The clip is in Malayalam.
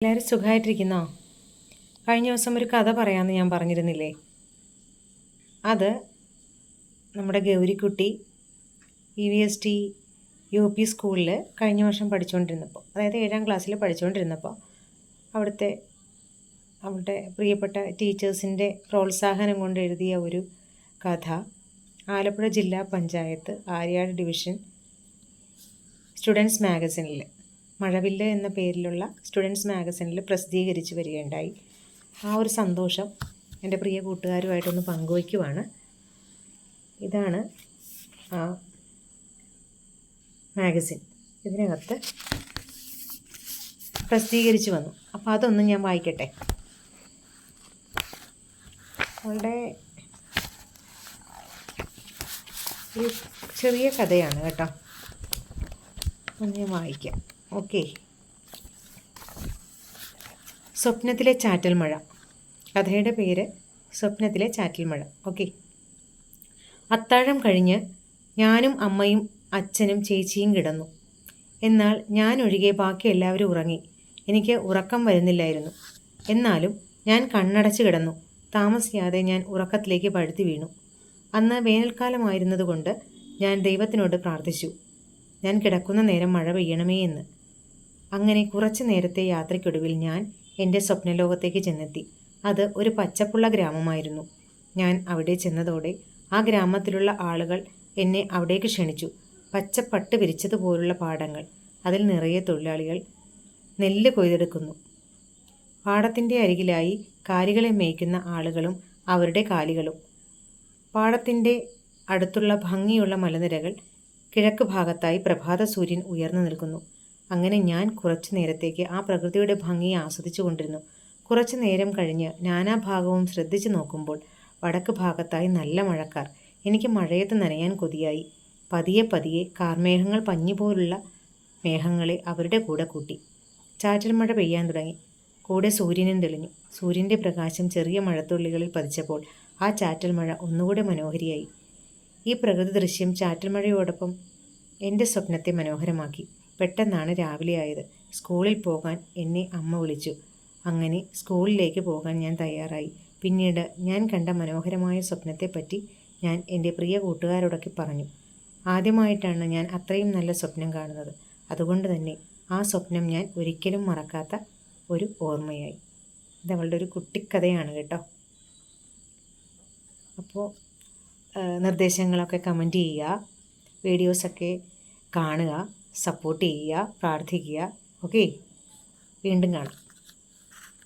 എല്ലാവരും സുഖമായിട്ടിരിക്കുന്നോ കഴിഞ്ഞ ദിവസം ഒരു കഥ പറയാമെന്ന് ഞാൻ പറഞ്ഞിരുന്നില്ലേ? അത് നമ്മുടെ Gowrikutty E V S T U P സ്കൂളിൽ കഴിഞ്ഞ വർഷം പഠിച്ചുകൊണ്ടിരുന്നപ്പോൾ അതായത് ഏഴാം ക്ലാസ്സിൽ പഠിച്ചുകൊണ്ടിരുന്നപ്പോൾ അവിടുത്തെ അവളുടെ പ്രിയപ്പെട്ട ടീച്ചേഴ്സിന്റെ പ്രോത്സാഹനം കൊണ്ട് എഴുതിയ ഒരു കഥ. ആലപ്പുഴ ജില്ലാ പഞ്ചായത്ത് ആര്യാട് ഡിവിഷൻ സ്റ്റുഡൻസ് മാഗസിനിൽ മഴവില്ല് എന്ന പേരിലുള്ള സ്റ്റുഡൻസ് മാഗസിനിൽ പ്രസിദ്ധീകരിച്ച് വരികയുണ്ടായി. ആ ഒരു സന്തോഷം എന്റെ പ്രിയ കൂട്ടുകാരുമായിട്ടൊന്ന് പങ്കുവയ്ക്കുവാണ്. ഇതാണ് ആ മാഗസിൻ. ഇതിനകത്ത് പ്രസിദ്ധീകരിച്ച് വന്നു. അപ്പോൾ അതൊന്നും ഞാൻ വായിക്കട്ടെ. അവളുടെ ഒരു ചെറിയ കഥയാണ് കേട്ടോ. ഒന്ന് ഞാൻ വായിക്കാം. ഓക്കെ. സ്വപ്നത്തിലെ ചാറ്റൽ മഴ കഥയുടെ പേര് സ്വപ്നത്തിലെ ചാറ്റൽ മഴ ഓക്കെ. അത്താഴം കഴിഞ്ഞ് ഞാനും അമ്മയും അച്ഛനും ചേച്ചിയും കിടന്നു. എന്നാൽ ഞാൻ ഒഴികെ ബാക്കി എല്ലാവരും ഉറങ്ങി. എനിക്ക് ഉറക്കം വരുന്നില്ലായിരുന്നു. എന്നാലും ഞാൻ കണ്ണടച്ച് കിടന്നു. താമസിയാതെ ഞാൻ ഉറക്കത്തിലേക്ക് പഴുത്തി വീണു. അന്ന് വേനൽക്കാലമായിരുന്നതുകൊണ്ട് ഞാൻ ദൈവത്തിനോട് പ്രാർത്ഥിച്ചു. ഞാൻ കിടക്കുന്ന നേരം മഴ പെയ്യണമേ എന്ന്. അങ്ങനെ കുറച്ചു നേരത്തെ യാത്രയ്ക്കൊടുവിൽ ഞാൻ എന്റെ സ്വപ്നലോകത്തേക്ക് ചെന്നെത്തി. അത് ഒരു പച്ചപ്പുള്ള ഗ്രാമമായിരുന്നു. ഞാൻ അവിടെ ചെന്നതോടെ ആ ഗ്രാമത്തിലുള്ള ആളുകൾ എന്നെ അവിടേക്ക് ക്ഷണിച്ചു. പച്ചപ്പട്ട് വിരിച്ചതുപോലുള്ള പാടങ്ങൾ. അതിൽ നിറയെ തൊഴിലാളികൾ നെല്ല് കൊയ്തെടുക്കുന്നു. പാടത്തിന്റെ അരികിലായി കാലികളെ മേയ്ക്കുന്ന ആളുകളും അവരുടെ കാലികളും. പാടത്തിന്റെ അടുത്തുള്ള ഭംഗിയുള്ള മലനിരകൾ കിഴക്ക് ഭാഗത്തായി പ്രഭാത സൂര്യൻ ഉയർന്നു നിൽക്കുന്നു. അങ്ങനെ ഞാൻ കുറച്ചു നേരത്തേക്ക് ആ പ്രകൃതിയുടെ ഭംഗി ആസ്വദിച്ചു കൊണ്ടിരുന്നു. കുറച്ചു നേരം കഴിഞ്ഞ് നാനാഭാഗവും ശ്രദ്ധിച്ചു നോക്കുമ്പോൾ വടക്ക് ഭാഗത്തായി നല്ല മഴക്കാർ. എനിക്ക് മഴയത്ത് നനയാൻ കൊതിയായി. പതിയെ പതിയെ കാർമേഘങ്ങൾ പഞ്ഞുപോലുള്ള മേഘങ്ങളെ അവരുടെ കൂടെ കൂട്ടി. ചാറ്റൽ മഴ പെയ്യാൻ തുടങ്ങി. കൂടെ സൂര്യനും തെളിഞ്ഞു. സൂര്യന്റെ പ്രകാശം ചെറിയ മഴത്തുള്ളികളിൽ പതിച്ചപ്പോൾ ആ ചാറ്റൽ മഴ ഒന്നുകൂടെ മനോഹരിയായി. ഈ പ്രകൃതി ദൃശ്യം ചാറ്റൽ മഴയോടൊപ്പം എന്റെ സ്വപ്നത്തെ മനോഹരമാക്കി. പെട്ടെന്നാണ് രാവിലെ ആയത്. സ്കൂളിൽ പോകാൻ എന്നെ അമ്മ വിളിച്ചു. അങ്ങനെ സ്കൂളിലേക്ക് പോകാൻ ഞാൻ തയ്യാറായി. പിന്നീട് ഞാൻ കണ്ട മനോഹരമായ സ്വപ്നത്തെപ്പറ്റി ഞാൻ എന്റെ പ്രിയ കൂട്ടുകാരോടൊക്കെ പറഞ്ഞു. ആദ്യമായിട്ടാണ് ഞാൻ അത്രയും നല്ല സ്വപ്നം കാണുന്നത്. അതുകൊണ്ട് തന്നെ ആ സ്വപ്നം ഞാൻ ഒരിക്കലും മറക്കാത്ത ഒരു ഓർമ്മയായി. ഇത് അവളുടെ ഒരു കുട്ടിക്കഥയാണ് കേട്ടോ. അപ്പോൾ നിർദ്ദേശങ്ങളൊക്കെ കമന്റ് ചെയ്യുക വീഡിയോസൊക്കെ കാണുക. സപ്പോർട്ട് ചെയ്യുക പ്രാർത്ഥിക്കുക. ഓക്കെ? വീണ്ടും കാണാം.